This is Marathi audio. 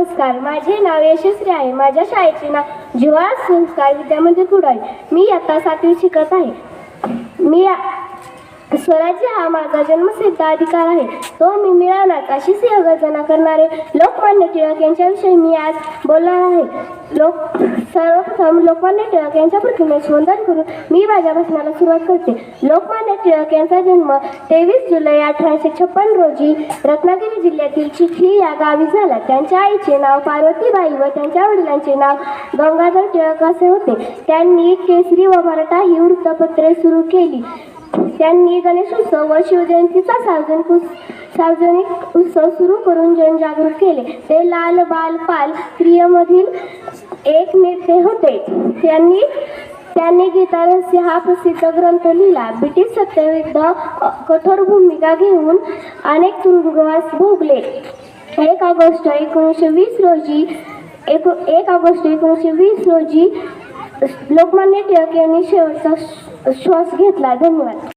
नमस्कार माझे नाव यशस्वी आहे. माझ्या शाळेचे नाव जिव्हाळा संस्कार विद्यामंदिर कुडाळ. मी आता सातवी शिकत आहे. मी स्वराज्य हा माझा जन्मसिद्ध अधिकार आहे. तो मी मिळवणार अशी सिंहगर्जना करणारे लोकमान्य टिळक यांच्याविषयी मी आज बोलणार आहे. लोक सर्वप्रथम लोकमान्य टिळक यांच्या प्रतिमेस वंदन करून मी माझ्या भाषणाला सुरुवात करते. लोकमान्य टिळक यांचा जन्म तेवीस जुलै अठराशे छप्पन रोजी रत्नागिरी जिल्ह्यातील चिखली या गावी झाला. त्यांच्या आईचे नाव पार्वतीबाई व त्यांच्या वडिलांचे नाव गंगाधर टिळक असे होते. त्यांनी केसरी व मराठा ही वृत्तपत्रे सुरू केली. त्यांनी गणेशोत्सव व शिवजयंतीचा सार्वजनिक सार्वजनिक उत्सव सुरू करून जनजागृत केले. ते लाल बाल पाल क्रियेमधील एक नेते होते. त्यांनी त्यांनी गीतारहस्य हा प्रसिद्ध ग्रंथ लिहिला. ब्रिटिश सत्तेविरुद्ध कठोर भूमिका घेऊन अनेक तुरुंगवास भोगले. एक ऑगस्ट एकोणीसशे वीस रोजी एक एक ऑगस्ट एकोणीसशे वीस रोजी लोकमान्य टिळक यांनी शेवटचा श्वास घेतला. धन्यवाद.